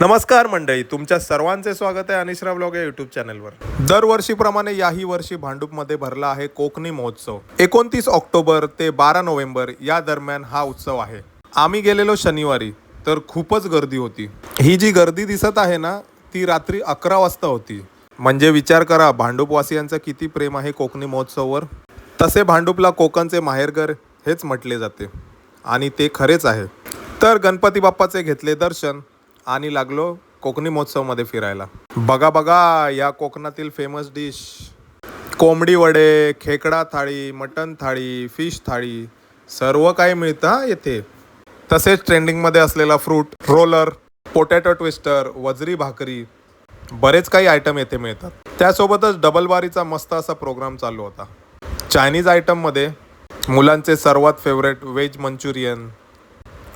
नमस्कार मंडळी तुमच्या सर्वांचे स्वागत आहे अनिश्रा ब्लॉग या युट्यूब चॅनलवर. दरवर्षीप्रमाणे याही वर्षी भांडूपमध्ये भरला आहे कोकणी महोत्सव. एकोणतीस ऑक्टोबर ते बारा नोव्हेंबर या दरम्यान हा उत्सव आहे. आम्ही गेलेलो शनिवारी तर खूपच गर्दी होती. ही जी गर्दी दिसत आहे ना ती रात्री अकरा वाजता होती. म्हणजे विचार करा भांडूपवासियांचं किती प्रेम आहे कोकणी महोत्सववर? तसे भांडूपला कोकणचे माहेरघर हेच म्हटले जाते. आणि ते खरेच आहे. तर गणपती बाप्पाचे घेतले दर्शन आणि लागलो कोकणी महोत्सवमध्ये फिरायला. बघा बघा या कोकणातील फेमस डिश कोंबडी वडे खेकडा थाळी मटन थाळी फिश थाळी सर्व काही मिळतं येथे. तसेच ट्रेंडिंगमध्ये असलेला फ्रूट रोलर पोटॅटो ट्विस्टर वजरी भाकरी बरेच काही आयटम येथे मिळतात. त्यासोबतच डबलबारीचा मस्त असा प्रोग्राम चालू होता. चायनीज आयटममध्ये मुलांचे सर्वात favourite veg Manchurian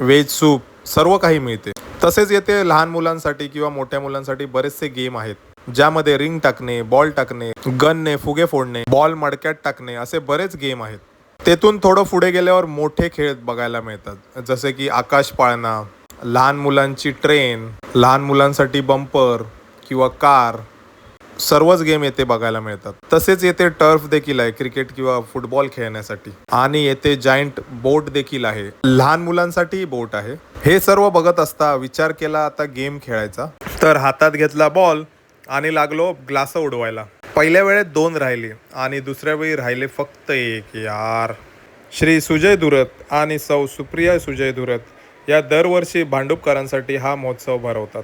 veg soup सर्व काही मिळते. तसेच येथे लहान मुलांसाठी किंवा मोठ्या मुलांसाठी बरेचसे गेम आहेत. ज्यामध्ये रिंग टाकणे बॉल टाकणे गनने फुगे फोडणे बॉल मडक्यात टाकणे असे बरेच गेम आहेत. तेथून थोडं पुढे गेल्यावर मोठे खेळ बघायला मिळतात. जसे की आकाश पाळणा लहान मुलांची ट्रेन लहान मुलांसाठी बंपर किंवा कार सर्वच गेम येथे बघायला मिळतात. तसेच येथे टर्फ देखील आहे क्रिकेट किंवा फुटबॉल खेळण्यासाठी. आणि येथे जायंट बोट देखील आहे. लहान मुलांसाठीही बोट आहे. हे सर्व बघत असता विचार केला आता गेम खेळायचा. तर हातात घेतला बॉल आणि लागलो ग्लास उडवायला. पहिल्या वेळेत दोन राहिले आणि दुसऱ्या वेळी राहिले फक्त एक यार. श्री सुजय धुरत आणि सौ सुप्रिया सुजय धुरत या दरवर्षी भांडुपकरांसाठी हा महोत्सव भरवतात.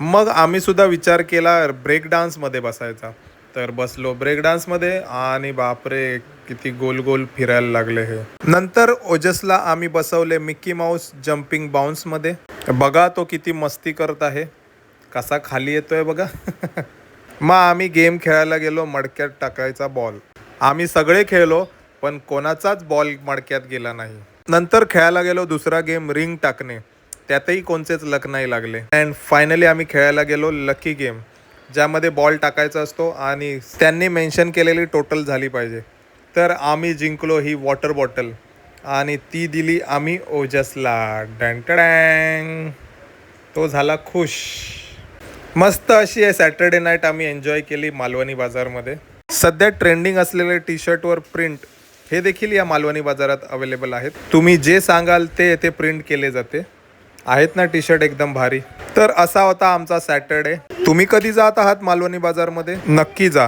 मग आम्ही सुद्धा विचार केला ब्रेक डान्समध्ये बसायचा. तर बसलो ब्रेक डान्समध्ये आणि बापरे किती गोल गोल फिरायला लागले हे. नंतर ओजसला आम्ही बसवले मिक्की माऊस जम्पिंग बाउन्समध्ये बघा तो किती मस्ती करत आहे. कसा खाली येतोय बघा. मग आम्ही गेम खेळायला गेलो मडक्यात टाकायचा बॉल आम्ही सगळे खेळलो पण कोणाचाच बॉल मडक्यात गेला नाही. नंतर खेळायला गेलो दुसरा गेम रिंग टाकणे. त्यातही कोणतेच लक नाही लागले. अँड फायनली आम्ही खेळायला गेलो लकी गेम ज्यामध्ये बॉल टाकायचा असतो आणि त्यांनी मेन्शन केलेली टोटल झाली पाहिजे. तर आम्ही जिंकलो ही वॉटर बॉटल आणि ती दिली आम्ही ओजसला. डँटडँग तो झाला खुश. मस्त अशी आहे सॅटर्डे नाईट आम्ही एन्जॉय केली मालवणी बाजारमध्ये. सध्या ट्रेंडिंग असलेले टी शर्टवर प्रिंट हे देखील या मालवणी बाजारात अवेलेबल आहेत. तुम्ही जे सांगाल ते येथे प्रिंट केले जाते. आहेत ना टी शर्ट एकदम भारी. तर असा होता आमचा सॅटर्डे. तुम्ही कधी जात आहात मालवणी बाजारमध्ये? नक्की जा.